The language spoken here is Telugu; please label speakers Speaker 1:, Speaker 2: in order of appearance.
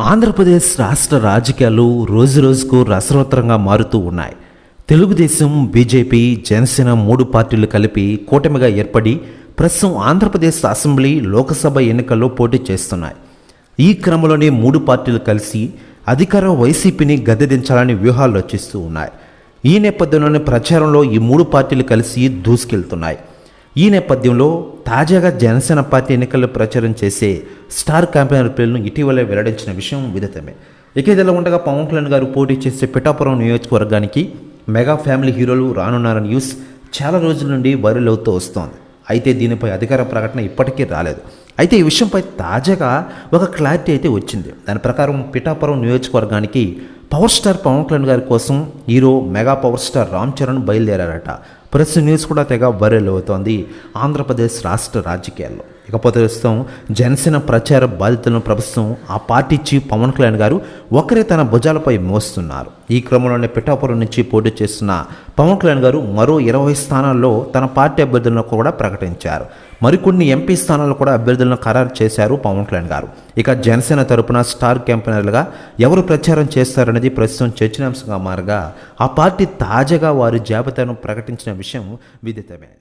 Speaker 1: ఆంధ్రప్రదేశ్ రాష్ట్ర రాజకీయాలు రోజురోజుకు రసవత్తరంగా మారుతూ ఉన్నాయి. తెలుగుదేశం బీజేపీ జనసేన మూడు పార్టీలు కలిపి కూటమిగా ఏర్పడి ప్రస్తుతం ఆంధ్రప్రదేశ్ అసెంబ్లీ లోకసభ ఎన్నికల్లో పోటీ చేస్తున్నాయి. ఈ క్రమంలోనే మూడు పార్టీలు కలిసి అధికార వైసీపీని గద్దెదించాలని వ్యూహాలు రచిస్తూ ఉన్నాయి. ఈ నేపథ్యంలోనే ప్రచారంలో ఈ మూడు పార్టీలు కలిసి దూసుకెళ్తున్నాయి. ఈ నేపథ్యంలో తాజాగా జనసేన పార్టీ ఎన్నికల్లో ప్రచారం చేసే స్టార్ క్యాంపెయినర్ పేర్లను ఇటీవలే వెల్లడించిన విషయం విదితమే. ఇక ఇదిలా ఉండగా పవన్ కళ్యాణ్ గారు పోటీ చేసే పిఠాపురం నియోజకవర్గానికి మెగా ఫ్యామిలీ హీరోలు రానున్నారని న్యూస్ చాలా రోజుల నుండి వైరల్ అవుతూ వస్తోంది. అయితే దీనిపై అధికార ప్రకటన ఇప్పటికీ రాలేదు. అయితే ఈ విషయంపై తాజాగా ఒక క్లారిటీ అయితే వచ్చింది. దాని ప్రకారం పిఠాపురం నియోజకవర్గానికి పవర్ స్టార్ పవన్ కళ్యాణ్ గారి కోసం hero mega power star Ram Charan బయలుదేరారట. Press news కూడా తెగ వైరల్ అవుతోంది. ఆంధ్రప్రదేశ్ రాష్ట్ర రాజకీయాల్లో. ఇకపోతే ప్రస్తుతం జనసేన ప్రచార బాధితులను ప్రభుత్వం ఆ పార్టీ చీఫ్ పవన్ కళ్యాణ్ గారు ఒకరే తన భుజాలపై మోస్తున్నారు. ఈ క్రమంలోనే పిఠాపురం నుంచి పోటీ చేస్తున్న పవన్ కళ్యాణ్ గారు మరో ఇరవై స్థానాల్లో తన పార్టీ అభ్యర్థులను కూడా ప్రకటించారు. మరికొన్ని ఎంపీ స్థానాలు కూడా అభ్యర్థులను ఖరారు చేశారు పవన్ కళ్యాణ్ గారు. ఇక జనసేన తరపున స్టార్ క్యాంపెయినర్లుగా ఎవరు ప్రచారం చేస్తారనేది ప్రస్తుతం చర్చనాంశంగా మారగా ఆ పార్టీ తాజాగా వారి జాబితాను ప్రకటించిన విషయం విదితమే